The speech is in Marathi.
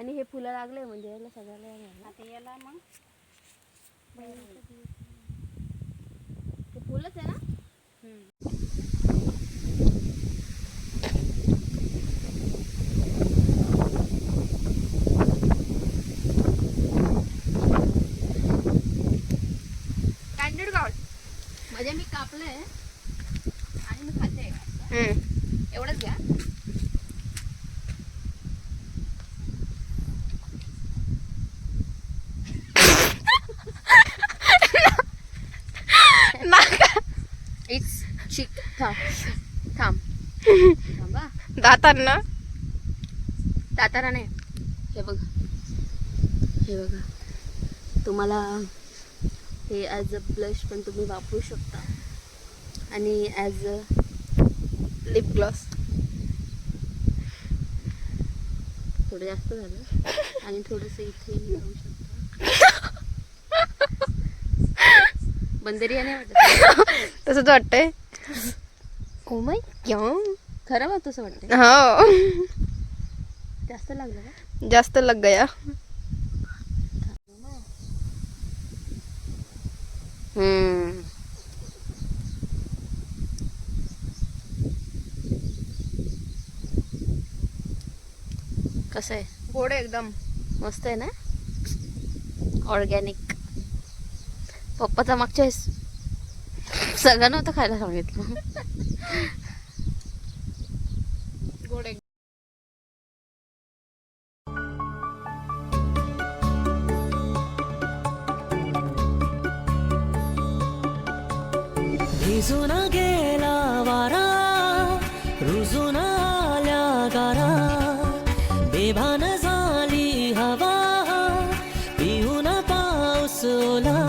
आणि हे फुलं लागले म्हणजे याला सगळ्याला येणार ना. आता याला मग ते फुलंच आहे ना. कॅन्डिड गावड म्हणजे मी कापलंय आणि मी खाते. एवढंच घ्या. इट्स चिक थांब. थांब. थांबा. दातांना? दातारा नाही हे बघा. हे बघा. तुम्हाला हे ॲज अ ब्लश पण तुम्ही वापरू शकता. आणि ॲज अ लिप ग्लॉस थोडं जास्त झालं. आणि थोडंसं इथे लावू शकता. बंदरिया नाही वाटत तसंच वाटतंय. ओ माय खरं बा तसं वाटतं हो. जास्त लागलं का? जास्त लग गया हम्म. कसं आहे? गोड आहे एकदम. मस्त आहे ना? ऑर्गॅनिक पप्पाचा मागच्या वेळेस सगळं नव्हतं खायला सांगितलं. गोड. भिजून गेला वारा रुजून आल्या गारा. बेभान झाली हवा पिऊन पाऊस ओला.